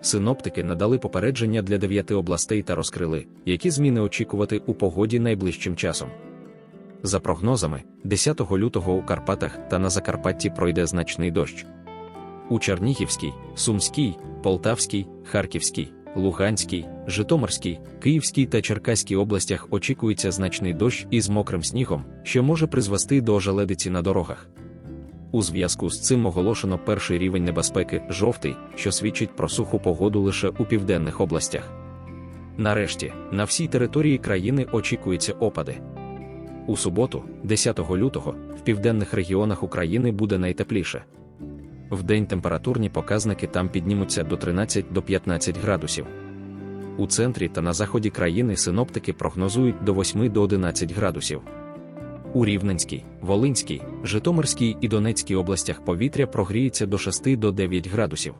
Синоптики надали попередження для дев'яти областей та розкрили, які зміни очікувати у погоді найближчим часом. За прогнозами, 10 лютого у Карпатах та на Закарпатті пройде значний дощ. У Чернігівській, Сумській, Полтавській, Харківській, Луганській, Житомирській, Київській та Черкаській областях очікується значний дощ із мокрим снігом, що може призвести до ожеледиці на дорогах. У зв'язку з цим оголошено перший рівень небезпеки жовтий, що свідчить про суху погоду лише у південних областях. Нарешті, на всій території країни очікуються опади. У суботу, 10 лютого, в південних регіонах України буде найтепліше. Вдень температурні показники там піднімуться до 13 до 15 градусів. У центрі та на заході країни синоптики прогнозують до 8 до 11 градусів. У Рівненській, Волинській, Житомирській і Донецькій областях повітря прогріється до 6 до 9 градусів.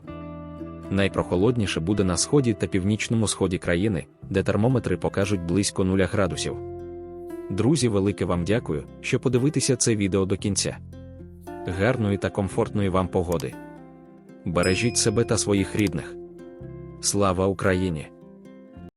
Найпрохолодніше буде на сході та північному сході країни, де термометри покажуть близько 0 градусів. Друзі, велике вам дякую, що подивитеся це відео до кінця. Гарної та комфортної вам погоди. Бережіть себе та своїх рідних. Слава Україні!